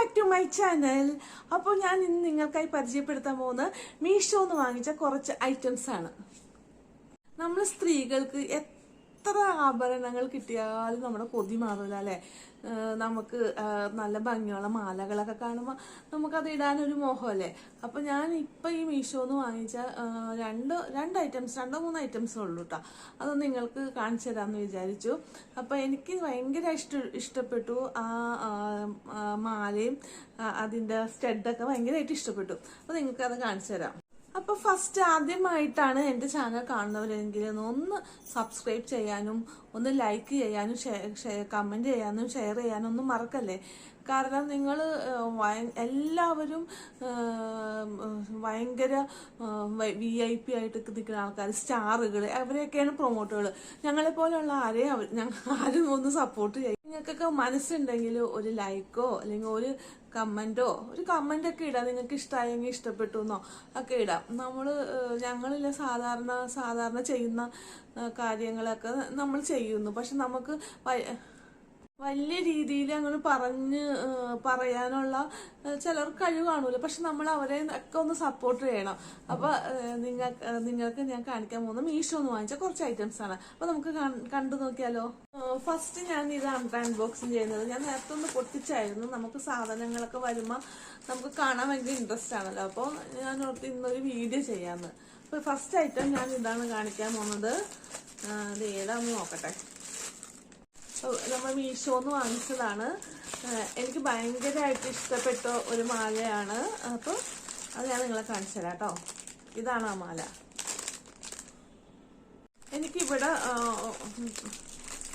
Back to my channel അപ്പോൾ ഞാൻ ഇന്ന് നിങ്ങൾക്കായി പരിചയപ്പെടുത്താൻ പോകുന്ന മീഷോ എന്ന് വാങ്ങിച്ച കുറച്ച് ഐറ്റംസ് ആണ്. നമ്മൾ സ്ത്രീകൾക്ക് ആഭരണങ്ങൾ കിട്ടിയാലും നമ്മുടെ കൊതി മാറില്ല അല്ലെ? നമുക്ക് നല്ല ഭംഗിയുള്ള മാലകളൊക്കെ കാണുമ്പോൾ നമുക്കത് ഇടാനൊരു മോഹമല്ലേ? അപ്പൊ ഞാൻ ഇപ്പൊ ഈ മീഷോന്ന് വാങ്ങിച്ച ആ, രണ്ട് രണ്ട് ഐറ്റംസ് രണ്ടോ മൂന്ന് ഐറ്റംസ് ഉള്ളൂ കേട്ടോ അത് നിങ്ങൾക്ക് കാണിച്ചു തരാമെന്ന് വിചാരിച്ചു. അപ്പൊ എനിക്ക് ഭയങ്കര ഇഷ്ട ഇഷ്ടപ്പെട്ടു. ആ മാലയും അതിന്റെ സ്റ്റഡൊക്കെ ഭയങ്കരമായിട്ട് ഇഷ്ടപ്പെട്ടു. അപ്പൊ നിങ്ങൾക്ക് അത് കാണിച്ചു തരാം. അപ്പൊ ഫസ്റ്റ് ആദ്യമായിട്ടാണ് എന്റെ ചാനൽ കാണുന്നവരെങ്കിൽ ഒന്ന് സബ്സ്ക്രൈബ് ചെയ്യാനും ഒന്ന് ലൈക്ക് ചെയ്യാനും കമന്റ് ചെയ്യാനും ഷെയർ ചെയ്യാനും ഒന്നും മറക്കല്ലേ? കാരണം നിങ്ങൾ എല്ലാവരും ഭയങ്കര വി ഐ പി ആയിട്ട് നിൽക്കുന്ന ആൾക്കാർ സ്റ്റാറുകൾ അവരെയൊക്കെയാണ് പ്രൊമോട്ടുകൾ ഞങ്ങളെ പോലെയുള്ള ആരെയും ഞങ്ങൾ ആരും ഒന്ന് സപ്പോർട്ട് ചെയ്യും. നിങ്ങൾക്കൊക്കെ മനസ്സുണ്ടെങ്കിൽ ഒരു ലൈക്കോ അല്ലെങ്കിൽ ഒരു കമന്റോ ഒരു കമന്റ് ഒക്കെ ഇടാം. നിങ്ങൾക്ക് ഇഷ്ടമായെങ്കിൽ ഇഷ്ടപ്പെട്ടു എന്നോ ഒക്കെ ഇടാം. നമ്മൾ ഞങ്ങളില്ല സാധാരണ സാധാരണ ചെയ്യുന്ന കാര്യങ്ങളൊക്കെ നമ്മൾ ചെയ്യുന്നു. പക്ഷെ നമുക്ക് വലിയ രീതിയിൽ അങ്ങനെ പറഞ്ഞ് പറയാനുള്ള ചിലർ ചിലർക്ക് കഴിവ് കാണൂല. പക്ഷെ നമ്മൾ അവരെ ഒക്കെ ഒന്ന് സപ്പോർട്ട് ചെയ്യണം. അപ്പൊ നിങ്ങൾ നിങ്ങൾക്ക് ഞാൻ കാണിക്കാൻ പോകുന്ന മീഷോ എന്ന് വാങ്ങിച്ച കുറച്ച് ഐറ്റംസ് ആണ്. അപ്പൊ നമുക്ക് കണ്ടു നോക്കിയാലോ? ഫസ്റ്റ് ഞാൻ ഇതാണ് അൺബോക്സിങ് ചെയ്യുന്നത്. ഞാൻ നേരത്തെ ഒന്ന് പൊട്ടിച്ചായിരുന്നു. നമുക്ക് സാധനങ്ങളൊക്കെ വരുമ്പോൾ നമുക്ക് കാണാൻ ഭയങ്കര ഇൻട്രസ്റ്റ് ആണല്ലോ. അപ്പോൾ ഞാൻ ഓർത്ത് ഇന്നൊരു വീഡിയോ ചെയ്യാന്ന്. അപ്പൊ ഫസ്റ്റ് ഐറ്റം ഞാൻ ഇതാണ് കാണിക്കാൻ പോകുന്നത്. ഇത് ഏതാന്ന് നോക്കട്ടെ. നമ്മൾ മീഷോന്ന് വാങ്ങിച്ചതാണ്. എനിക്ക് ഭയങ്കരമായിട്ട് ഇഷ്ടപ്പെട്ട ഒരു മാലയാണ്. അപ്പോൾ അത് ഞാൻ നിങ്ങളെ കാണിച്ചു തരാം കേട്ടോ. ഇതാണ് ആ മാല. എനിക്കിവിടെ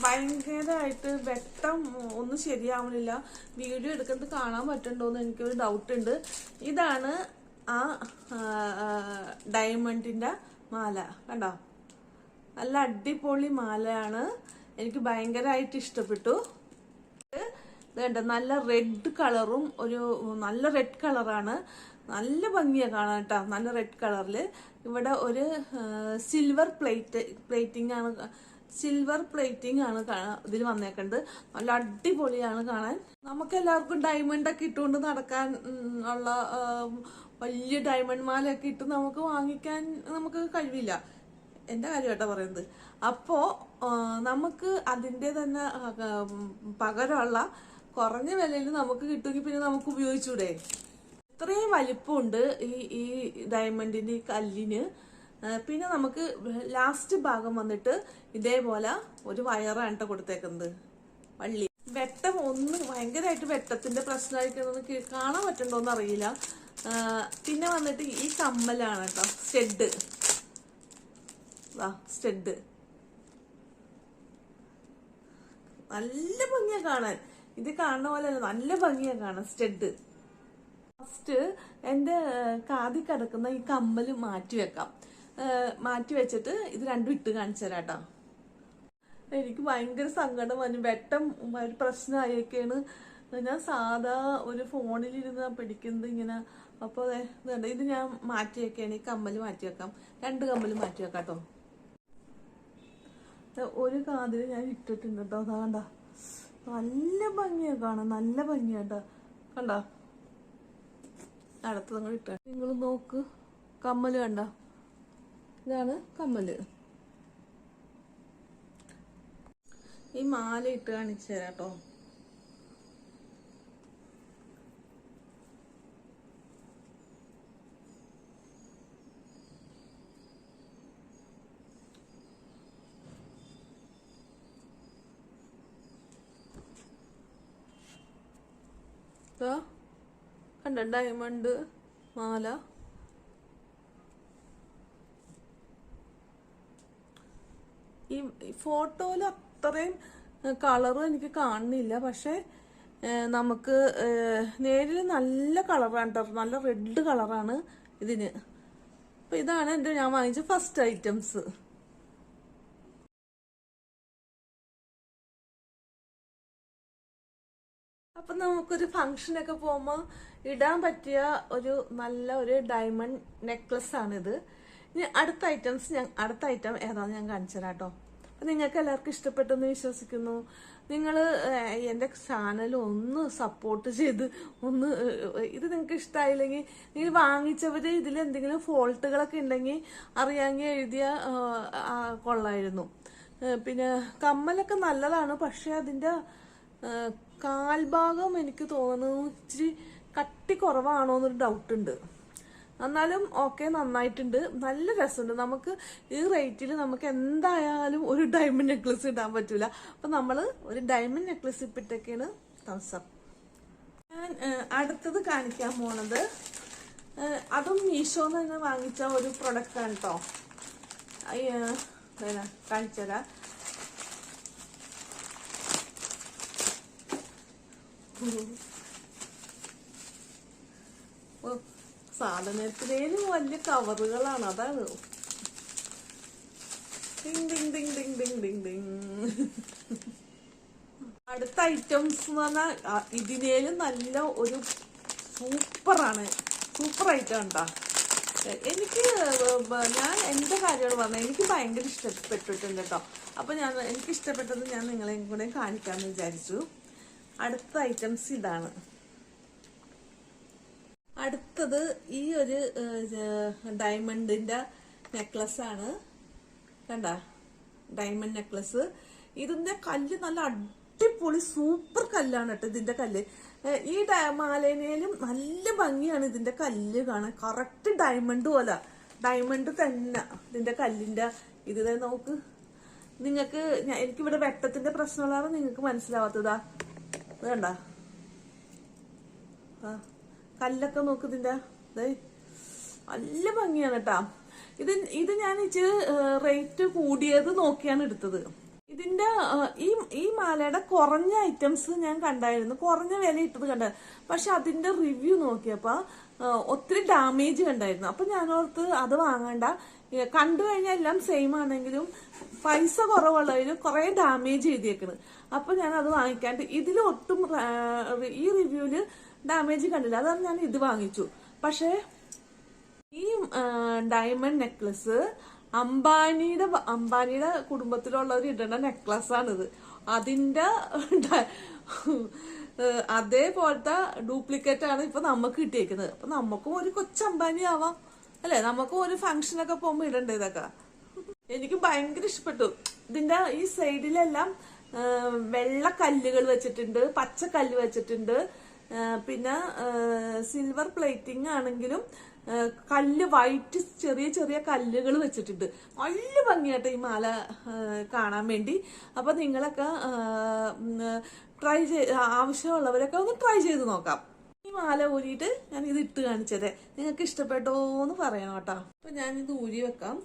ഭയങ്കരമായിട്ട് വെട്ടം ഒന്നും ശരിയാവണില്ല. വീഡിയോ എടുക്കുന്നത് കാണാൻ പറ്റുന്നുണ്ടോ എന്ന് എനിക്കൊരു ഡൗട്ട് ഉണ്ട്. ഇതാണ് ആ ഡയമണ്ടിന്റെ മാല. കണ്ടോ? നല്ല അടിപൊളി മാലയാണ്. എനിക്ക് ഭയങ്കരമായിട്ട് ഇഷ്ടപ്പെട്ടു. ഇത് കണ്ടോ? നല്ല റെഡ് കളറും ഒരു നല്ല റെഡ് കളറാണ് നല്ല ഭംഗിയാണ് കാണാൻ കേട്ടോ നല്ല റെഡ് കളറിൽ ഇവിടെ ഒരു സിൽവർ പ്ലേറ്റ് പ്ലേറ്റിംഗ് ആണ്. സിൽവർ പ്ലേറ്റിംഗ് ആണ് ഇതിൽ വന്നേക്കുന്നത് നല്ല അടിപൊളിയാണ് കാണാൻ. നമുക്ക് എല്ലാവർക്കും ഡയമണ്ട് ഒക്കെ ഇട്ടുകൊണ്ട് നടക്കാൻ ഉള്ള വലിയ ഡയമണ്ട് മാലയൊക്കെ ഇട്ട് നമുക്ക് വാങ്ങിക്കാൻ നമുക്ക് കഴിവില്ല. എന്റെ കാര്യം കേട്ടോ പറയുന്നത്? അപ്പോ നമുക്ക് അതിന്റെ തന്നെ പകരമുള്ള കുറഞ്ഞ വിലയിൽ നമുക്ക് കിട്ടുമെങ്കിൽ പിന്നെ നമുക്ക് ഉപയോഗിച്ചൂടെ? ഇത്രയും വലിപ്പമുണ്ട് ഈ ഈ ഡയമണ്ടിന്റെ ഈ കല്ലിന്. പിന്നെ നമുക്ക് ലാസ്റ്റ് ഭാഗം വന്നിട്ട് ഇതേപോലെ ഒരു വയറാണ് കേട്ടോ കൊടുത്തേക്കുന്നത്. വള്ളി. വെട്ടം ഒന്ന് ഭയങ്കരമായിട്ട് വെട്ടത്തിന്റെ പ്രശ്നമായിരിക്കുന്നത് കാണാൻ പറ്റണ്ടോന്ന് അറിയില്ല പിന്നെ വന്നിട്ട് ഈ കമ്മലാണ് കേട്ടോ സ്റ്റെഡ്. വാ സ്റ്റെഡ്. നല്ല ഭംഗിയാ കാണാൻ. ഇത് കാണുന്ന പോലെ നല്ല ഭംഗിയാ കാണാൻ സ്റ്റെഡ്. ഫസ്റ്റ് എന്റെ കാതി കിടക്കുന്ന ഈ കമ്മൽ മാറ്റി വെക്കാം. മാറ്റി വെച്ചിട്ട് ഇത് രണ്ടും ഇട്ട് കാണിച്ചു തരാം കേട്ടോ. എനിക്ക് ഭയങ്കര സങ്കടം വന്നു. വെട്ടം ഒരു പ്രശ്നമായൊക്കെയാണ് ഞാൻ സാധാ ഒരു ഫോണിലിരുന്ന് പിടിക്കുന്നത് ഇങ്ങനെ അപ്പൊ ദേ ഇത് ഞാൻ മാറ്റി വെക്കുകയാണ് ഈ കമ്മൽ മാറ്റി വെക്കാം. രണ്ട് കമ്മൽ മാറ്റി വെക്കാം കേട്ടോ ഒരു കാതിൽ ഞാൻ ഇട്ടിട്ടുണ്ട് കേട്ടോ. അതാ കണ്ട? നല്ല ഭംഗിയാ കാണാൻ. നല്ല ഭംഗിയാ കേട്ടോ. കണ്ടോ? അടുത്തത് കൂടെ ഇട്ട. നിങ്ങൾ നോക്ക്. കമ്മൽ കണ്ട? ഇതാണ് കമ്മൽ. ഈ മാല ഇട്ട് കാണിച്ചു തരാം കേട്ടോ. ദാ, കണ്ട? ഡയമണ്ട് മാല. ഈ ഫോട്ടോയിൽ അത്രയും കളറ് എനിക്ക് കാണുന്നില്ല. പക്ഷെ നമുക്ക് നേരിൽ നല്ല കളറാണ് കേട്ടോ നല്ല റെഡ് കളറാണ് ഇതിന്. അപ്പൊ ഇതാണ് എന്റെ ഞാൻ വാങ്ങിച്ച ഫസ്റ്റ് ഐറ്റംസ് അപ്പൊ നമുക്കൊരു ഫംഗ്ഷനൊക്കെ പോകുമ്പോൾ ഇടാൻ പറ്റിയ ഒരു നല്ല ഒരു ഡയമണ്ട് നെക്ലസ് ആണിത്. ഇനി അടുത്ത ഐറ്റംസ് ഞാൻ അടുത്ത ഐറ്റം ഏതാന്ന് ഞാൻ കാണിച്ചു തരാം കേട്ടോ നിങ്ങൾക്ക് എല്ലാവർക്കും ഇഷ്ടപ്പെട്ടെന്ന് വിശ്വസിക്കുന്നു. നിങ്ങൾ എന്റെ ചാനൽ ഒന്ന് സപ്പോർട്ട് ചെയ്ത് ഒന്ന് ഇത് നിങ്ങൾക്ക് ഇഷ്ടമായില്ലെങ്കിൽ നിങ്ങൾ വാങ്ങിച്ചവർ ഇതിൽ എന്തെങ്കിലും ഫോൾട്ടുകളൊക്കെ ഉണ്ടെങ്കിൽ അറിയാമെങ്കിൽ എഴുതിയ കൊള്ളായിരുന്നു. പിന്നെ കമ്മലൊക്കെ നല്ലതാണ് പക്ഷെ അതിന്റെ കാൽഭാഗം എനിക്ക് തോന്നുന്നു ഇച്ചിരി കട്ടി കുറവാണോ എന്നൊരു ഡൗട്ട് ഉണ്ട്. എന്നാലും ഓക്കെ നന്നായിട്ടുണ്ട്. നല്ല രസമുണ്ട്. നമുക്ക് ഈ റേറ്റിൽ നമുക്ക് എന്തായാലും ഒരു ഡയമണ്ട് നെക്ലസ് ഇടാൻ പറ്റൂല. അപ്പൊ നമ്മൾ ഒരു ഡയമണ്ട് നെക്ലസ് ഇപ്പിട്ടൊക്കെയാണ് തംസപ്പ് ഞാൻ അടുത്തത് കാണിക്കാൻ പോണത് അതും മീഷോന്ന് തന്നെ വാങ്ങിച്ച ഒരു പ്രൊഡക്റ്റ് ആണ് കേട്ടോ കാണിച്ചതാ സാധനത്തിലേലും വലിയ കവറുകളാണ് അതാണ്. അടുത്ത ഐറ്റംസ് എന്ന് പറഞ്ഞാൽ ഇതിനേലും നല്ല ഒരു സൂപ്പറാണ്. സൂപ്പർ ഐറ്റം ഉണ്ടാ എനിക്ക് ഞാൻ എന്റെ കാര്യമാണ് പറഞ്ഞത്. എനിക്ക് ഭയങ്കര ഇഷ്ടപ്പെട്ടിട്ടുണ്ട് കേട്ടോ അപ്പൊ ഞാൻ എനിക്ക് ഇഷ്ടപ്പെട്ടത് ഞാൻ നിങ്ങളെയും കൂടെ കാണിക്കാമെന്ന് വിചാരിച്ചു. അടുത്ത ഐറ്റംസ് ഇതാണ്. അടുത്തത് ഈ ഒരു ഡയമണ്ടിന്റെ നെക്ലസ് ആണ്. കണ്ട? ഡയമണ്ട് നെക്ലസ് ഇതിന്റെ കല്ല് നല്ല അടിപൊളി സൂപ്പർ കല്ലാണ് കേട്ടോ ഇതിന്റെ കല്ല്. ഈ മാലേനയിലും നല്ല ഭംഗിയാണ് ഇതിന്റെ കല്ല് കാണാൻ. കറക്റ്റ് ഡയമണ്ട് പോലെ. ഡയമണ്ട് തന്നെ ഇതിന്റെ കല്ലിന്റെ. ഇത് നോക്ക്. നിങ്ങൾക്ക് എനിക്കിവിടെ വെട്ടത്തിന്റെ പ്രശ്നമുള്ളതാണ് നിങ്ങൾക്ക് മനസ്സിലാവാത്തതാ. ഇത് കണ്ട ആ കല്ലൊക്കെ നോക്ക് ഇതിന്റെ. നല്ല ഭംഗിയാണ് കേട്ടാ ഇത് ഇത് ഞാൻ ഇച്ചിരി റേറ്റ് കൂടിയത് നോക്കിയാണ് എടുത്തത്. ഇതിന്റെ ഈ ഈ മാലയുടെ കുറഞ്ഞ ഐറ്റംസ് ഞാൻ കണ്ടായിരുന്നു. കുറഞ്ഞ വില ഇട്ടത് കണ്ട പക്ഷെ അതിന്റെ റിവ്യൂ നോക്കിയപ്പോ ഒത്തിരി ഡാമേജ് കണ്ടായിരുന്നു. അപ്പൊ ഞാൻ ഓർത്ത് അത് വാങ്ങണ്ട. കണ്ടു കഴിഞ്ഞാൽ എല്ലാം സെയിം ആണെങ്കിലും പൈസ കുറവുള്ളതിൽ കുറെ ഡാമേജ് എഴുതിയേക്കണ്. അപ്പൊ ഞാൻ അത് വാങ്ങിക്കാണ്ട് ഇതിൽ ഒട്ടും ഈ റിവ്യൂൽ ഡാമേജ് കണ്ടില്ല. അതാണ് ഞാൻ ഇത് വാങ്ങിച്ചു. പക്ഷേ ഈ ഡയമണ്ട് നെക്ലസ് അംബാനിയുടെ അംബാനിയുടെ കുടുംബത്തിലുള്ളവർ ഇടേണ്ട നെക്ലസ് ആണിത് അതിന്റെ അതേപോലത്തെ ഡ്യൂപ്ലിക്കേറ്റ് ആണ് ഇപ്പൊ നമുക്ക് കിട്ടിയേക്കുന്നത്. അപ്പൊ നമുക്കും ഒരു കൊച്ചു അംബാനി ആവാം അല്ലെ? നമുക്കും ഒരു ഫംഗ്ഷനൊക്കെ പോകുമ്പോ ഇടണ്ടേ ഇതൊക്കെ? എനിക്ക് ഭയങ്കര ഇഷ്ടപ്പെട്ടു. ഇതിന്റെ ഈ സൈഡിലെല്ലാം വെള്ള കല്ലുകൾ വെച്ചിട്ടുണ്ട് പച്ച കല്ല് വെച്ചിട്ടുണ്ട്. പിന്നെ സിൽവർ പ്ലേറ്റിംഗ് ആണെങ്കിലും കല്ല് വൈറ്റ് ചെറിയ ചെറിയ കല്ലുകൾ വെച്ചിട്ടുണ്ട്. നല്ല ഭംഗിയായിട്ട് ഈ മാല കാണാൻ വേണ്ടി. അപ്പൊ നിങ്ങളൊക്കെ ട്രൈ ചെയ്ത് ആവശ്യമുള്ളവരൊക്കെ ഒന്ന് ട്രൈ ചെയ്ത് നോക്കാം. ഈ മാല ഊരിയിട്ട് ഞാൻ ഇത് ഇട്ട് കാണിച്ചത്. നിങ്ങൾക്ക് ഇഷ്ടപ്പെട്ടോ എന്ന് പറയണം കേട്ടോ. അപ്പൊ ഞാനിത് ഊരി വെക്കാം.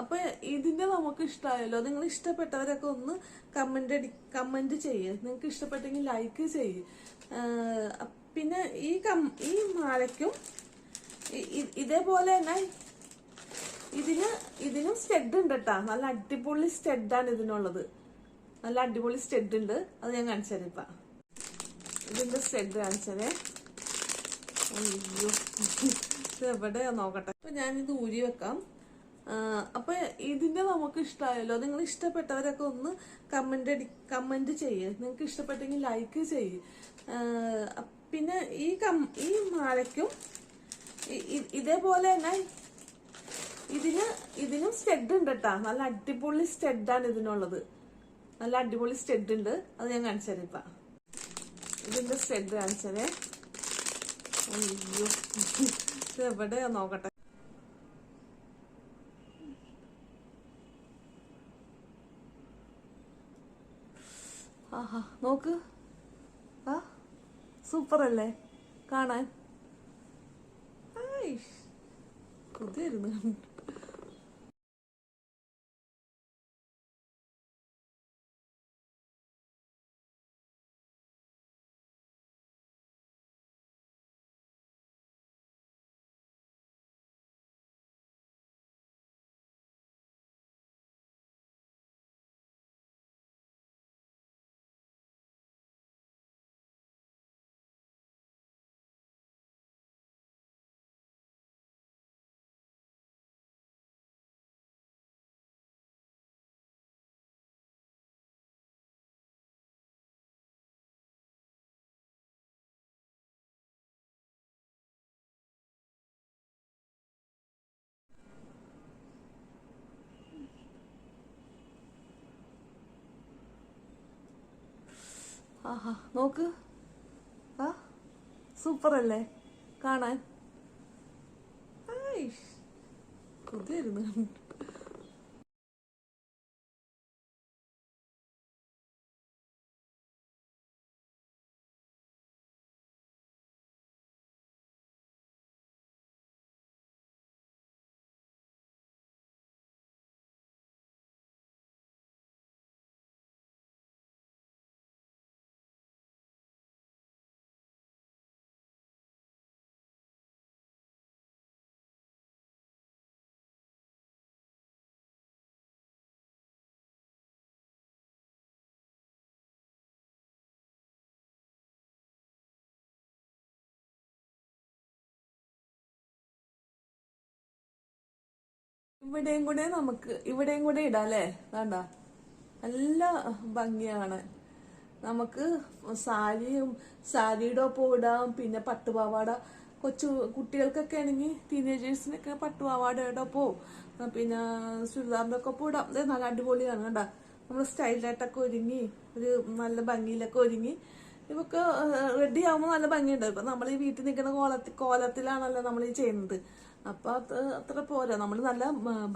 അപ്പൊ ഇതിന്റെ നമുക്ക് ഇഷ്ടമായല്ലോ നിങ്ങൾ ഇഷ്ടപ്പെട്ടവരൊക്കെ ഒന്ന് കമന്റ് അടി കമന്റ് ചെയ്യ്. നിങ്ങൾക്ക് ഇഷ്ടപ്പെട്ടെങ്കിൽ ലൈക്ക് ചെയ്യ്. പിന്നെ ഈ കം ഈ മാലയ്ക്കും ഇതേപോലെ തന്നെ ഇതിന് ഇതിനും സ്റ്റെഡ് ഉണ്ട് കേട്ടാ. നല്ല അടിപൊളി സ്റ്റെഡാണ് ഇതിനുള്ളത്. നല്ല അടിപൊളി സ്റ്റെഡ് ഉണ്ട്. അത് ഞാൻ കാണിച്ചു തരാം ഇപ്പൊ. ഇതിന്റെ സ്റ്റെഡ് കാണിച്ചതേ എവിടെയാ നോക്കട്ടെ. അപ്പൊ ഞാനിത് ഊരി വെക്കാം. അപ്പൊ ഇതിന്റെ നമുക്ക് ഇഷ്ടമായല്ലോ നിങ്ങൾ ഇഷ്ടപ്പെട്ടവരൊക്കെ ഒന്ന് കമന്റ് അടി കമന്റ് ചെയ്യ്. നിങ്ങൾക്ക് ഇഷ്ടപ്പെട്ടെങ്കിൽ ലൈക്ക് ചെയ്യ്. പിന്നെ ഈ കം ഈ മാലയ്ക്കും ഇതേപോലെ തന്നെ ഇതിന് ഇതിനും സ്റ്റെഡ് ഉണ്ട് കേട്ടാ നല്ല അടിപൊളി സ്റ്റെഡാണ് ഇതിനുള്ളത്. നല്ല അടിപൊളി സ്റ്റെഡ് ഉണ്ട്. അത് ഞാൻ കാണിച്ചു തരാം ഇപ്പൊ. ഇതിന്റെ സ്റ്റെഡ് കാണിച്ചതേ അയ്യോ. ഇത് എവിടെയാ നോക്കട്ടെ? ആഹാ നോക്ക്. ആ സൂപ്പർ അല്ലേ? കാണാൻ. ആയിഷ് ആഹാ നോക്ക്. ആ സൂപ്പർ അല്ലേ കാണാൻ. ആയ്, കൊതിയായിരുന്നു ഇവിടെയും കൂടെ നമുക്ക് ഇവിടെയും കൂടെ ഇടാം അല്ലേ വേണ്ട നല്ല ഭംഗിയാണ്. നമുക്ക് സാരിയും സാരിയുടെ ഒപ്പം ഇടാം. പിന്നെ പട്ടുപാവാട. കൊച്ചു കുട്ടികൾക്കൊക്കെ ആണെങ്കിൽ ടീനേജേഴ്സിനൊക്കെ പട്ടുപാവാടയുടെ ഒപ്പവും ആ, പിന്നെ ചുരിദാറിന്റെ ഒക്കെ ഒപ്പം ഇടാം. നല്ല അടിപൊളിയാണ് വേണ്ട നമ്മൾ സ്റ്റൈലായിട്ടൊക്കെ ഒരുങ്ങി ഒരു നല്ല ഭംഗിയിലൊക്കെ ഒരുങ്ങി ഇവക്ക് റെഡി ആവുമ്പോൾ നല്ല ഭംഗിയുണ്ട്. ഇപ്പം നമ്മൾ ഈ വീട്ടിൽ നിൽക്കുന്ന കോലത്തിൽ കോലത്തിലാണല്ലോ നമ്മൾ ഈ ചെയ്യുന്നത്. അപ്പൊ അത് അത്ര പോരാ. നമ്മൾ നല്ല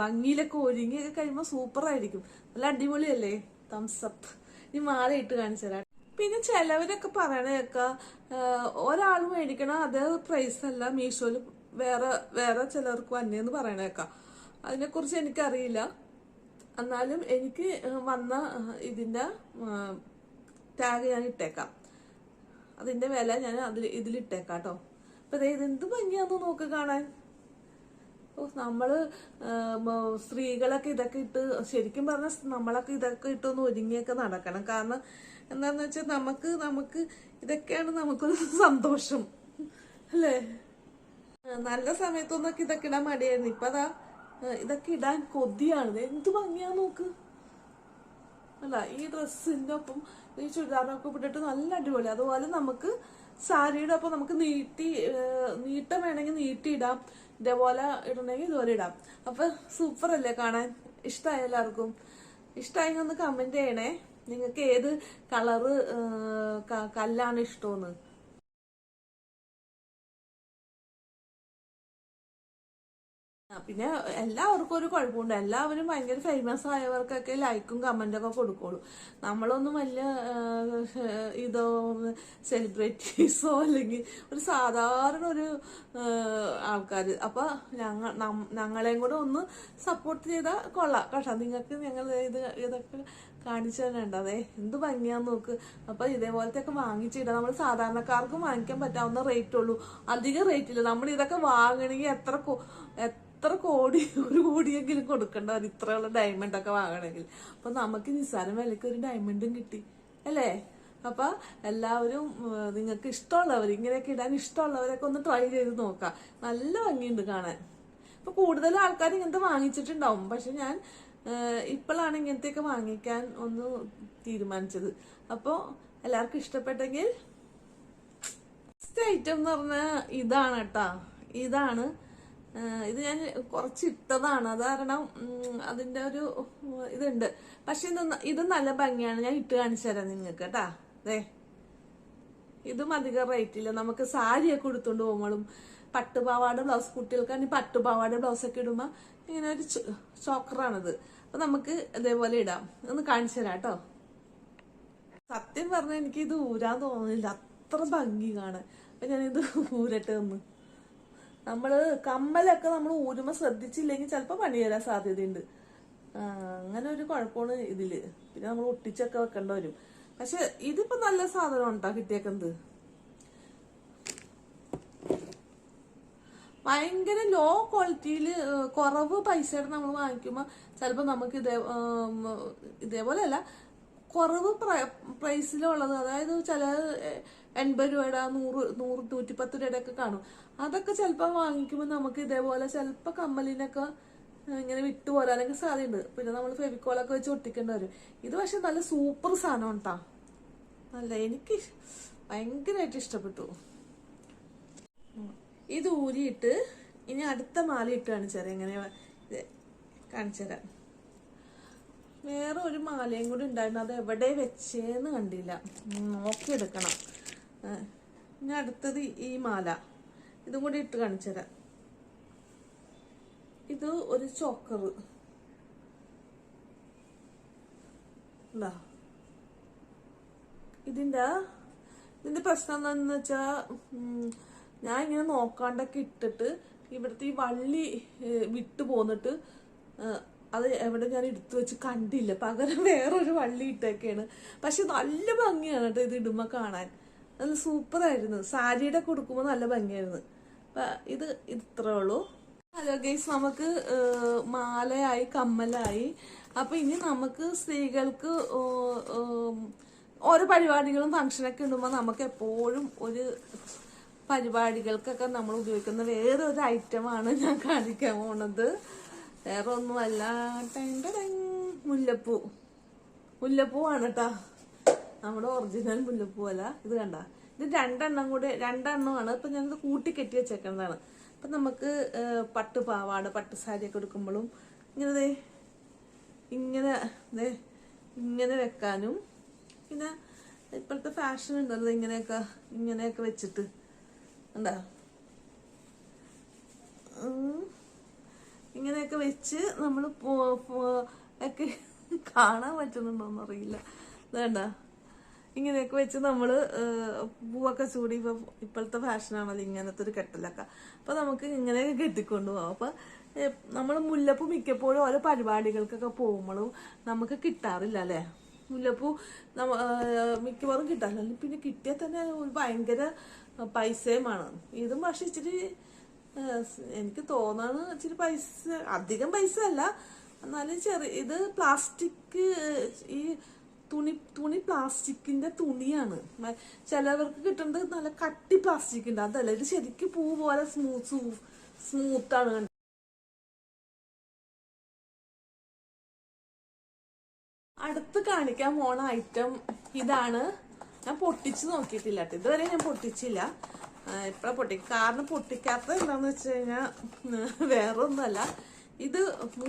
ഭംഗിയിലൊക്കെ ഒരുങ്ങി ഒക്കെ കഴിയുമ്പോൾ സൂപ്പർ ആയിരിക്കും. നല്ല അടിപൊളിയല്ലേ? തംസപ്പ് ഈ മാല ഇട്ട് കാണിച്ചു തരാം. പിന്നെ ചിലവരൊക്കെ പറയണേക്ക ഒരാൾ മേടിക്കണ അതേ പ്രൈസ് അല്ല മീഷോയിൽ വേറെ വേറെ ചിലർക്ക് വന്നേന്ന് പറയണേക്ക അതിനെക്കുറിച്ച് എനിക്കറിയില്ല. എന്നാലും എനിക്ക് വന്ന ഇതിന്റെ ടാഗ് ഞാൻ ഇട്ടേക്കാം. അതിന്റെ വില ഞാൻ അതിൽ ഇതിലിട്ടേക്കാം കേട്ടോ. അപ്പൊ ഇതെന്ത് ഭംഗിയാന്ന് നോക്ക് കാണാൻ. നമ്മൾ സ്ത്രീകളൊക്കെ ഇതൊക്കെ ഇട്ട് ശരിക്കും പറഞ്ഞ നമ്മളൊക്കെ ഇതൊക്കെ ഇട്ടൊന്ന് ഒരുങ്ങിയൊക്കെ നടക്കണം. കാരണം എന്താന്ന് വെച്ചാൽ നമുക്ക് നമുക്ക് ഇതൊക്കെയാണ് നമുക്കൊരു സന്തോഷം. അല്ലേ? നല്ല സമയത്തൊന്നൊക്കെ ഇതൊക്കെ ഇടാൻ മടിയായിരുന്നു. ഇപ്പൊ അതാ ആ, ഇതൊക്കെ ഇടാൻ കൊതിയാണ്. എന്ത് ഭംഗിയാ നോക്ക്. അല്ല ഈ ഡ്രസ്സിന്റെ ഒപ്പം ഈ ചുരിദാറിനൊക്കെ ഇട്ടിട്ട് നല്ല അടിപൊളി. അതുപോലെ നമുക്ക് സാരിയുടെ ഒപ്പം നമുക്ക് നീട്ടി നീട്ടം വേണമെങ്കിൽ നീട്ടിയിടാം. ഇതേപോലെ ഇടണമെങ്കിൽ ഇതുപോലെ ഇടാം. അപ്പൊ സൂപ്പർ അല്ലേ കാണാൻ? ഇഷ്ടമായ എല്ലാവർക്കും? ഇഷ്ടമായി ഒന്ന് കമന്റ് ചെയ്യണേ. നിങ്ങൾക്ക് ഏത് കളറ് കല്ലാണ് ഇഷ്ടമെന്ന്? പിന്നെ എല്ലാവർക്കും ഒരു കുഴപ്പമുണ്ട്. എല്ലാവരും ഭയങ്കര ഫേമസ് ആയവർക്കൊക്കെ ലൈക്കും കമന്റും ഒക്കെ കൊടുക്കുള്ളൂ. നമ്മളൊന്നും വലിയ ഇതോ സെലിബ്രിറ്റീസോ അല്ലെങ്കിൽ ഒരു സാധാരണ ഒരു ആൾക്കാർ അപ്പൊ ഞങ്ങൾ ഞങ്ങളെയും കൂടെ ഒന്ന് സപ്പോർട്ട് ചെയ്താൽ കൊള്ളാം. കേട്ടോ നിങ്ങൾക്ക് ഞങ്ങൾ ഇത് ഇതൊക്കെ കാണിച്ചു തരണ്ട. അതെ എന്ത് ഭംഗിയാന്ന് നോക്ക്. അപ്പൊ ഇതേപോലത്തെ ഒക്കെ വാങ്ങിച്ചിടാം. നമ്മൾ സാധാരണക്കാർക്കും വാങ്ങിക്കാൻ പറ്റാവുന്ന റേറ്റ് ഉള്ളൂ. അധികം റേറ്റ് ഇല്ല. നമ്മൾ ഇതൊക്കെ വാങ്ങണമെങ്കിൽ എത്ര എത്ര കോടി ഒരു കോടിയെങ്കിലും കൊടുക്കേണ്ട വരും ഇത്രയുള്ള ഡയമണ്ട് ഒക്കെ വാങ്ങണമെങ്കിൽ. അപ്പൊ നമുക്ക് നിസ്സാരം വിലക്ക് ഒരു ഡയമണ്ടും കിട്ടി അല്ലേ? അപ്പൊ എല്ലാവരും നിങ്ങൾക്ക് ഇഷ്ടമുള്ളവർ ഇങ്ങനെയൊക്കെ ഇടാൻ ഇഷ്ടമുള്ളവരൊക്കെ ഒന്ന് ട്രൈ ചെയ്ത് നോക്കാം. നല്ല ഭംഗിയുണ്ട് കാണാൻ. ഇപ്പൊ കൂടുതൽ ആൾക്കാർ ഇങ്ങനത്തെ വാങ്ങിച്ചിട്ടുണ്ടാവും. പക്ഷെ ഞാൻ ഇപ്പോഴാണ് ഇങ്ങനത്തെയൊക്കെ വാങ്ങിക്കാൻ ഒന്ന് തീരുമാനിച്ചത്. അപ്പോൾ എല്ലാവർക്കും ഇഷ്ടപ്പെട്ടെങ്കിൽ ഐറ്റം എന്ന് പറഞ്ഞ ഇതാണ് കേട്ടാ ഇതാണ് ഇത് ഞാൻ കുറച്ച് ഇട്ടതാണ് അത് കാരണം ഉം, അതിന്റെ ഒരു ഇതുണ്ട്. പക്ഷെ ഇത് ഇത് നല്ല ഭംഗിയാണ്. ഞാൻ ഇട്ട് കാണിച്ചു തരാം നിങ്ങൾക്ക് കേട്ടാ. അതെ ഇതും അധികം റേറ്റ് ഇല്ല നമുക്ക് സാരിയൊക്കെ എടുത്തോണ്ട് പോകുമ്പോഴും പട്ടുപാവാട ബ്ലൗസ് കുട്ടികൾക്കാണെങ്കിൽ പട്ടുപാവാട ബ്ലൗസ് ഒക്കെ ഇടുമ്പോ ഇങ്ങനെ ഒരു ചോക്കറാണിത്. അപ്പൊ നമുക്ക് ഇതേപോലെ ഇടാം. ഒന്ന് കാണിച്ചു തരാം കേട്ടോ. സത്യം പറഞ്ഞാൽ എനിക്ക് ഇത് ഊരാൻ തോന്നുന്നില്ല. അത്ര ഭംഗി കാണാൻ. അപ്പൊ ഞാനിത് ഊരട്ടെ ഒന്ന്. നമ്മൾ കമ്മലൊക്കെ നമ്മൾ ഊരുമ ശ്രദ്ധിച്ചില്ലെങ്കിൽ ചിലപ്പോ പണി തരാൻ സാധ്യതയുണ്ട്. അങ്ങനെ ഒരു കുഴപ്പമാണ് ഇതിൽ. പിന്നെ നമ്മൾ ഒട്ടിച്ചൊക്കെ വെക്കേണ്ട വരും. പക്ഷെ ഇതിപ്പോ നല്ല സാധനം ഉണ്ടാ കിട്ടിയേക്കുന്നത്? ഭയങ്കര ലോ ക്വാളിറ്റിയിൽ കുറവ് പൈസയുടെ നമ്മൾ വാങ്ങിക്കുമ്പോൾ ചിലപ്പോൾ നമുക്ക് ഇതേ ഇതേപോലെയല്ല കുറവ് പ്രൈസിലുള്ളത് അതായത് ചില എൺപത് രൂപയുടെ നൂറ് നൂറ് നൂറ്റിപ്പത്ത് രൂപയുടെ ഒക്കെ കാണും. അതൊക്കെ ചിലപ്പോൾ വാങ്ങിക്കുമ്പോൾ നമുക്ക് ഇതേപോലെ ചിലപ്പോൾ കമ്മലിനൊക്കെ ഇങ്ങനെ വിട്ടു പോരാനൊക്കെ സാധ്യതയുണ്ട്. പിന്നെ നമ്മൾ ഫെവിക്കോളൊക്കെ വെച്ച് ഒട്ടിക്കേണ്ടി വരും. ഇത് പക്ഷെ നല്ല സൂപ്പർ സാധനം കേട്ടാ നല്ല എനിക്ക് ഭയങ്കരമായിട്ട് ഇഷ്ടപ്പെട്ടു. ഇത് ഊരിയിട്ട് ഇനി അടുത്ത മാല ഇട്ട് കാണിച്ചുതരാം. ഇങ്ങനെ കാണിച്ചു തരാം വേറെ ഒരു മാലയും കൂടി ഉണ്ടായിരുന്നു. അത് എവിടെ വെച്ചേന്ന് കണ്ടില്ല. നോക്കിയെടുക്കണം. ഇനി അടുത്തത് ഈ മാല. ഇതും കൂടി ഇട്ട് കാണിച്ചു തരാം. ഇത് ഒരു ചോക്കർ ഇതിന്റെ ഇതിന്റെ പ്രശ്നം എന്താന്ന് വെച്ചാ ഞാൻ ഇങ്ങനെ നോക്കാണ്ടൊക്കെ ഇട്ടിട്ട് ഇവിടുത്തെ ഈ വള്ളി വിട്ടു പോന്നിട്ട് അത് എവിടെ ഞാൻ എടുത്തു വെച്ച് കണ്ടില്ല. പകരം വേറൊരു വള്ളി ഇട്ടൊക്കെയാണ് പക്ഷെ നല്ല ഭംഗിയാണ് കേട്ടോ ഇത് ഇടുമ്പോ കാണാൻ. നല്ല സൂപ്പറായിരുന്നു. സാരിയുടെ കൊടുക്കുമ്പോൾ നല്ല ഭംഗിയായിരുന്നു. ഇത് ഇത്രേ ഉള്ളൂ. ഹലോ ഗൈസ് നമുക്ക് മാലയായി കമ്മലായി. അപ്പൊ ഇനി നമുക്ക് സ്ത്രീകൾക്ക് ഓരോ പരിപാടികളും ഫംഗ്ഷനൊക്കെ ഉണ്ടുമ്പോൾ നമുക്ക് എപ്പോഴും ഒരു പരിപാടികൾക്കൊക്കെ നമ്മൾ ഉപയോഗിക്കുന്ന വേറെ ഒരു ഐറ്റമാണ് ഞാൻ കാണിക്കാൻ പോണത്. വേറെ ഒന്നുമല്ല ടെൻ ടെൻ. മുല്ലപ്പൂ. ആണ് കേട്ടാ നമ്മുടെ ഒറിജിനൽ മുല്ലപ്പൂ അല്ല. ഇത് കണ്ട? ഇത് രണ്ടെണ്ണം കൂടെ രണ്ടെണ്ണമാണ്. ഇപ്പൊ ഞാനിത് കൂട്ടി കെട്ടി വെച്ചേക്കുന്നതാണ്. അപ്പൊ നമുക്ക് പട്ട് പാവാട പട്ട് സാരിയൊക്കെ എടുക്കുമ്പോഴും ഇങ്ങനെ ഇങ്ങനെ ഇങ്ങനെ വെക്കാനും. പിന്നെ ഇപ്പോഴത്തെ ഫാഷൻ ഉണ്ടല്ലോ ഇങ്ങനെയൊക്കെ ഇങ്ങനെയൊക്കെ വെച്ചിട്ട്. എന്താ ഇങ്ങനെയൊക്കെ വെച്ച് നമ്മൾ ഒക്കെ കാണാൻ പറ്റുന്നുണ്ടോന്നറിയില്ല. വേണ്ട ഇങ്ങനെയൊക്കെ വെച്ച് നമ്മൾ പൂവൊക്കെ ചൂടി ഇപ്പൊ ഇപ്പോഴത്തെ ഫാഷനാണല്ലോ ഇങ്ങനത്തെ ഒരു കെട്ടലൊക്കെ. അപ്പൊ നമുക്ക് ഇങ്ങനെയൊക്കെ കെട്ടിക്കൊണ്ടു പോകാം അപ്പൊ നമ്മൾ മുല്ലപ്പൂ മിക്കപ്പോഴും ഓരോ പരിപാടികൾക്കൊക്കെ പോകുമ്പോഴും നമുക്ക് കിട്ടാറില്ല അല്ലേ? മുല്ലപ്പൂ നമ്മ മിക്കവാറും കിട്ടാറില്ല. പിന്നെ കിട്ടിയാൽ തന്നെ ഭയങ്കര പൈസയുമാണ് ഇതും പക്ഷെ ഇച്ചിരി എനിക്ക് തോന്നാണ് ഇച്ചിരി പൈസ അധികം പൈസ അല്ല. എന്നാലും ചെറിയ ഇത് പ്ലാസ്റ്റിക് ഈ തുണി തുണി പ്ലാസ്റ്റിക്കിന്റെ തുണിയാണ്. ചിലവർക്ക് കിട്ടുന്നത് നല്ല കട്ടി പ്ലാസ്റ്റിക് ഉണ്ട് അതല്ല ഇത് ശരിക്കും പൂ പോലെ സ്മൂത്ത് സ്മൂത്താണ് അടുത്ത് കാണിക്കാൻ പോണ ഐറ്റം ഇതാണ്. ഞാൻ പൊട്ടിച്ചു നോക്കിയിട്ടില്ല ഇതുവരെ ഞാൻ പൊട്ടിച്ചില്ല. ഇപ്പഴാ പൊട്ടി കാരണം പൊട്ടിക്കാത്തത് എന്താന്ന് വെച്ച് കഴിഞ്ഞാൽ വേറെ ഒന്നുമല്ല ഇത്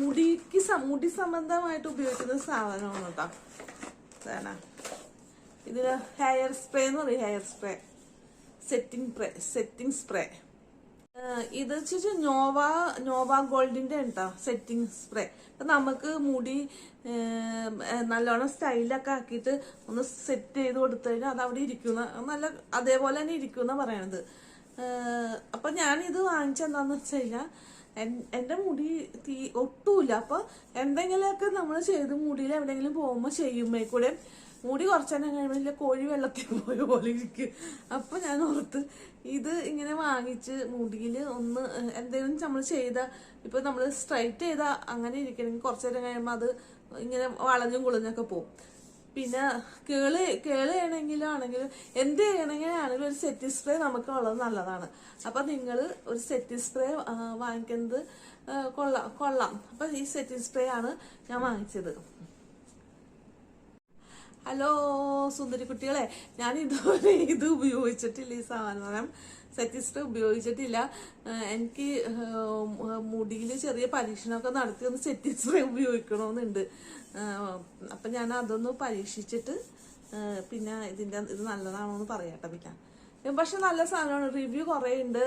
മുടിക്ക് മുടി സംബന്ധമായിട്ട് ഉപയോഗിക്കുന്ന സാധനമാണ് കേട്ടോ. ഇതാണ്. ഇത് ഹെയർ സ്പ്രേ എന്ന് പറയും hair spray setting spray setting spray ഇത് വെച്ചിട്ട് നോവ നോവ ഗോൾഡിന്റെ ഉണ്ടോ? സെറ്റിംഗ് സ്പ്രേ നമുക്ക് മുടി നല്ലോണം സ്റ്റൈലൊക്കെ ആക്കിയിട്ട് ഒന്ന് സെറ്റ് ചെയ്ത് കൊടുത്തു കഴിഞ്ഞാൽ അത് അവിടെ ഇരിക്കുന്ന. നല്ല അതേപോലെ തന്നെ ഇരിക്കുന്ന പറയണത്. അപ്പൊ ഞാൻ ഇത് വാങ്ങിച്ചെന്താന്ന് വെച്ച് കഴിഞ്ഞാൽ എന്റെ മുടി തീ ഒട്ടുമില്ല അപ്പൊ എന്തെങ്കിലുമൊക്കെ നമ്മൾ ചെയ്ത് മുടിയിൽ എവിടെയെങ്കിലും പോകുമ്പോൾ ചെയ്യുമ്പോൾ കൂടെ മുടി കുറച്ചെണ്ണം കഴിയുമ്പോൾ കോഴി വെള്ളത്തിൽ പോയ പോലെ ഇരിക്കും. അപ്പൊ ഞാൻ ഓർത്ത് ഇത് ഇങ്ങനെ വാങ്ങിച്ച് മുടിയിൽ ഒന്ന് എന്തെങ്കിലും നമ്മൾ ചെയ്ത ഇപ്പൊ നമ്മൾ സ്ട്രൈറ്റ് ചെയ്ത അങ്ങനെ ഇരിക്കണമെങ്കിൽ കുറച്ചു നേരം കഴിയുമ്പോൾ അത് ഇങ്ങനെ വളഞ്ഞും കുളഞ്ഞൊക്കെ പോകും പിന്നെ കേൾ കേൾ ചെയ്യണമെങ്കിലും ആണെങ്കിലും എന്ത് ചെയ്യണമെങ്കിലും ആണെങ്കിലും ഒരു സെറ്റി സ്പ്രേ നമുക്ക് ഉള്ളത് നല്ലതാണ്. അപ്പൊ നിങ്ങൾ ഒരു സെറ്റി സ്പ്രേ വാങ്ങിക്കുന്നത് കൊള്ളാം കൊള്ളാം. അപ്പൊ ഈ സെറ്റി സ്പ്രേ ആണ് ഞാൻ വാങ്ങിച്ചത്. ഹലോ സുന്ദരി കുട്ടികളെ ഞാൻ ഇതുവരെ ഇത് ഉപയോഗിച്ചിട്ടില്ല ഈ സാധനം. സെറ്റിസ്റ്റർ ഉപയോഗിച്ചിട്ടില്ല. എനിക്ക് മുടിയിൽ ചെറിയ പരീക്ഷണമൊക്കെ നടത്തി ഒന്ന് സ്പ്രേ ഉപയോഗിക്കണമെന്നുണ്ട് അപ്പൊ ഞാൻ അതൊന്ന് പരീക്ഷിച്ചിട്ട് പിന്നെ ഇതിന്റെ ഇത് നല്ലതാണോ എന്ന് പറയാട്ടെ പിന്നെ പക്ഷെ നല്ല സാധനമാണ്. റിവ്യൂ കുറേ ഉണ്ട്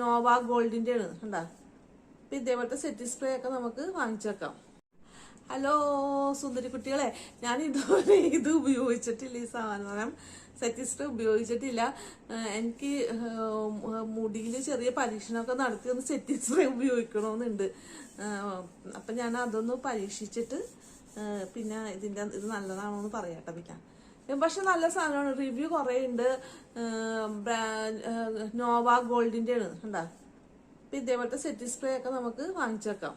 നോവ ഗോൾഡിന്റെ ആണ് കണ്ടാ? അപ്പം ഇതേപോലത്തെ സെറ്റി സ്പ്രേ ഒക്കെ നമുക്ക് വാങ്ങിച്ചേക്കാം. ഹലോ സുന്ദരി കുട്ടികളെ ഞാൻ ഇതുവരെ ഇത് ഉപയോഗിച്ചിട്ടില്ല ഈ സാധനം. സെറ്റിസ്റ്റർ ഉപയോഗിച്ചിട്ടില്ല. എനിക്ക് മുടിയിൽ ചെറിയ പരീക്ഷണമൊക്കെ നടത്തി ഒന്ന് സെറ്റിസ്റ്റർ ഉപയോഗിക്കണമെന്നുണ്ട് അപ്പം ഞാൻ അതൊന്ന് പരീക്ഷിച്ചിട്ട് പിന്നെ ഇതിന്റെ ഇത് നല്ലതാണോ എന്ന് പറയാട്ടോ പിന്നെ. പക്ഷെ നല്ല സാധനമാണ്. റിവ്യൂ കുറേ ഉണ്ട് നോവ ഗോൾഡിന്റെ ആണ് കണ്ടാ. ഇതേപോലത്തെ സെറ്റി ഒക്കെ നമുക്ക് വാങ്ങിച്ചേക്കാം.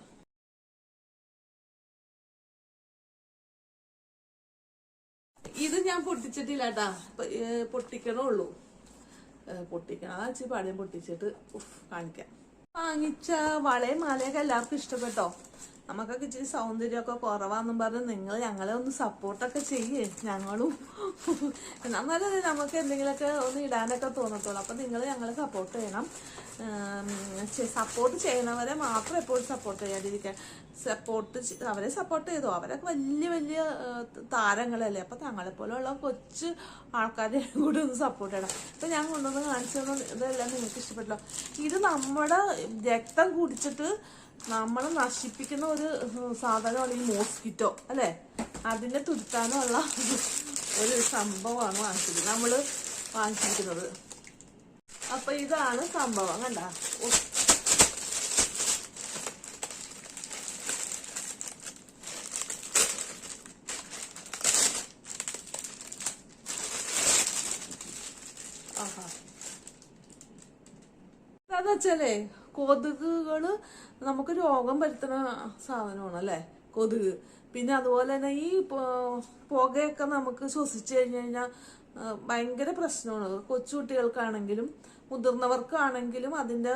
ഇത് ഞാൻ പൊട്ടിച്ചിട്ടില്ല കേട്ടാ പൊട്ടിക്കണേ ഉള്ളൂ. ഏ, പൊട്ടിക്കണം. അതാ ഇച്ചിരി പടയും പൊട്ടിച്ചിട്ട് കാണിക്കാം. വാങ്ങിച്ച വളയും മാലയൊക്കെ എല്ലാവർക്കും ഇഷ്ടപ്പെട്ടോ? നമുക്കൊക്കെ ഇച്ചിരി സൗന്ദര്യമൊക്കെ കുറവാന്നും പറഞ്ഞ് നിങ്ങൾ ഞങ്ങളെ ഒന്ന് സപ്പോർട്ടൊക്കെ ചെയ്യേ. ഞങ്ങളും നല്ലത് നമുക്ക് എന്തെങ്കിലുമൊക്കെ ഒന്ന് ഇടാനൊക്കെ തോന്നത്തുള്ളൂ. അപ്പം നിങ്ങൾ ഞങ്ങളെ സപ്പോർട്ട് ചെയ്യണം. സപ്പോർട്ട് ചെയ്യണവരെ മാത്രം എപ്പോഴും സപ്പോർട്ട് ചെയ്യാതിരിക്കാൻ സപ്പോർട്ട് അവരെ സപ്പോർട്ട് ചെയ്തു? അവരൊക്കെ വലിയ വലിയ താരങ്ങളല്ലേ? അപ്പം തങ്ങളെ പോലെയുള്ള കൊച്ചു ആൾക്കാരെ കൂടി ഒന്ന് സപ്പോർട്ട് ചെയ്യണം. ഇപ്പം ഞാൻ കൊണ്ടുവന്ന് കാണിച്ചതൊന്നും ഇതെല്ലാം നിങ്ങൾക്ക് ഇഷ്ടപ്പെട്ടല്ലോ ഇത് നമ്മുടെ രക്തം കുടിച്ചിട്ട് നമ്മൾ നശിപ്പിക്കുന്ന ഒരു സാധനമാണ് ഈ മോസ്കിറ്റോ അല്ലേ? അതിനെ തുരുത്താനുള്ള ഒരു സംഭവമാണ് വാങ്ങിച്ചത്. നമ്മൾ വാങ്ങിച്ചിരിക്കുന്നത്. അപ്പൊ ഇതാണ് സംഭവം കണ്ട? ആഹാ. അതെന്ന് വെച്ചാലേ കൊതുകുകൾ നമുക്ക് രോഗം വരുത്തുന്ന സാധനമാണ് അല്ലേ കൊതുക്. പിന്നെ അതുപോലെ തന്നെ ഈ പുകയൊക്കെ നമുക്ക് ശ്വസിച്ചു കഴിഞ്ഞു കഴിഞ്ഞാൽ ഭയങ്കര പ്രശ്നമാണ്. കൊച്ചുകുട്ടികൾക്കാണെങ്കിലും മുതിർന്നവർക്കാണെങ്കിലും അതിന്റെ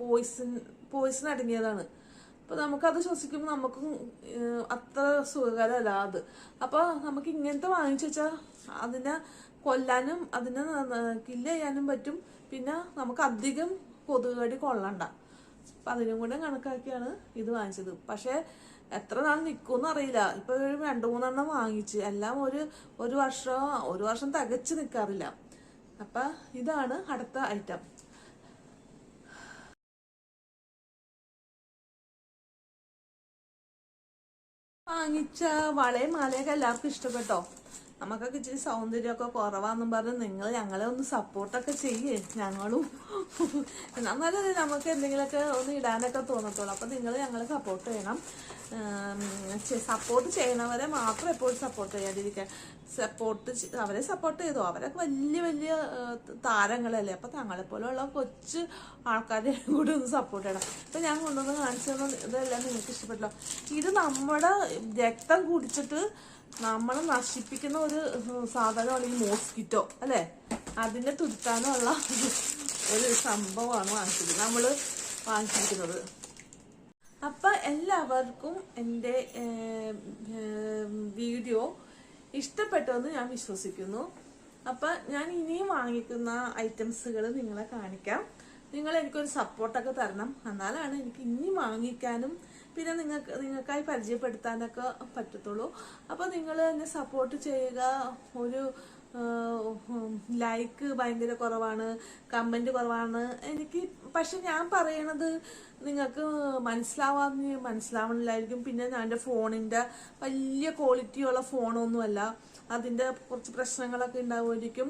പോയിസൺ പോയിസൺ അടങ്ങിയതാണ്. അപ്പൊ നമുക്കത് ശ്വസിക്കുമ്പോൾ നമുക്കും അത്ര സുഖകരമല്ല അത്. അപ്പൊ നമുക്ക് ഇങ്ങനത്തെ വാങ്ങിച്ചു വെച്ചാൽ അതിനെ കൊല്ലാനും അതിനെ കില്ല് ചെയ്യാനും പറ്റും. പിന്നെ നമുക്ക് അധികം കൊതുകടി കൊള്ളണ്ട. അപ്പൊ അതിനും കൂടെ കണക്കാക്കിയാണ് ഇത് വാങ്ങിച്ചത്. പക്ഷേ എത്ര നാൾ നിൽക്കുമെന്ന് അറിയില്ല. ഇപ്പോൾ ഒരു രണ്ടു മൂന്നെണ്ണം വാങ്ങിച്ച് എല്ലാം ഒരു ഒരു വർഷം ഒരു വർഷം തികച്ച് നിൽക്കാറില്ല അപ്പം ഇതാണ് അടുത്ത ഐറ്റം വാങ്ങിച്ച വളയും മാലയൊക്കെ എല്ലാവർക്കും ഇഷ്ടപ്പെട്ടോ? നമുക്കൊക്കെ ഇച്ചിരി സൗന്ദര്യമൊക്കെ കുറവാന്നും പറഞ്ഞ് നിങ്ങൾ ഞങ്ങളെ ഒന്ന് സപ്പോർട്ടൊക്കെ ചെയ്യേ. ഞങ്ങളും എന്നാലേ നമുക്ക് എന്തെങ്കിലുമൊക്കെ ഒന്ന് ഇടാനൊക്കെ തോന്നത്തുള്ളൂ. അപ്പം നിങ്ങൾ ഞങ്ങളെ സപ്പോർട്ട് ചെയ്യണം. സപ്പോർട്ട് ചെയ്യണവരെ മാത്രം എപ്പോഴും സപ്പോർട്ട് ചെയ്യാതിരിക്കാൻ സപ്പോർട്ട് അവരെ സപ്പോർട്ട് ചെയ്തോ? അവരൊക്കെ വലിയ വലിയ താരങ്ങളല്ലേ? അപ്പം തങ്ങളെ പോലെയുള്ള കൊച്ചു ആൾക്കാരെ കൂടി ഒന്ന് സപ്പോർട്ട് ചെയ്യണം. ഇപ്പം ഞാൻ കൊണ്ടുവന്ന് കാണിച്ചത് ഇതെല്ലാം നിങ്ങൾക്ക് ഇഷ്ടപ്പെട്ടല്ലോ ഇത് നമ്മുടെ രക്തം കുടിച്ചിട്ട് നമ്മൾ നശിപ്പിക്കുന്ന ഒരു സാധനം ഈ മോസ്കിറ്റോ അല്ലേ? അതിനെ തുരുത്താനുള്ള ഒരു സംഭവമാണ് വാങ്ങിച്ചത്. നമ്മൾ വാങ്ങിച്ചിരിക്കുന്നത്. അപ്പൊ എല്ലാവർക്കും എന്റെ വീഡിയോ ഇഷ്ടപ്പെട്ടു എന്ന് ഞാൻ വിശ്വസിക്കുന്നു. അപ്പൊ ഞാൻ ഇനിയും വാങ്ങിക്കുന്ന ഐറ്റംസുകൾ നിങ്ങളെ കാണിക്കാം. നിങ്ങൾ എനിക്കൊരു സപ്പോർട്ടൊക്കെ തരണം. എന്നാലാണ് എനിക്ക് ഇനി വാങ്ങിക്കാനും പിന്നെ നിങ്ങൾക്ക് നിങ്ങൾക്കായി പരിചയപ്പെടുത്താനൊക്കെ പറ്റത്തുള്ളൂ. അപ്പോൾ നിങ്ങൾ എന്നെ സപ്പോർട്ട് ചെയ്യുക. ഒരു ലൈക്ക് ഭയങ്കര കുറവാണ് കമന്റ് കുറവാണ്. എനിക്ക് പക്ഷെ ഞാൻ പറയണത് നിങ്ങൾക്ക് മനസ്സിലാവാന്ന് മനസ്സിലാവണില്ലായിരിക്കും. പിന്നെ എന്റെ ഫോണിന്റെ വലിയ ക്വാളിറ്റിയുള്ള ഫോണൊന്നുമല്ല അതിന്റെ കുറച്ച് പ്രശ്നങ്ങളൊക്കെ ഉണ്ടാവുമായിരിക്കും.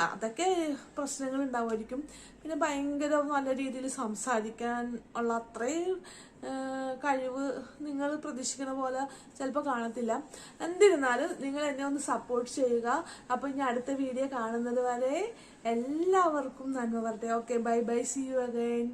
അതൊക്കെ പ്രശ്നങ്ങൾ ഉണ്ടാവുമായിരിക്കും പിന്നെ ഭയങ്കര നല്ല രീതിയിൽ സംസാരിക്കാൻ ഉള്ള അത്രയും കഴിവ് നിങ്ങൾ പ്രതീക്ഷിക്കുന്ന പോലെ ചിലപ്പോൾ കാണത്തില്ല. എന്നിരുന്നാലും നിങ്ങൾ എന്നെ ഒന്ന് സപ്പോർട്ട് ചെയ്യുക. അപ്പൊ ഇനി അടുത്ത വീഡിയോ കാണുന്നത് വരെ എല്ലാവർക്കും നന്മ പറട്ടെ okay bye bye see you again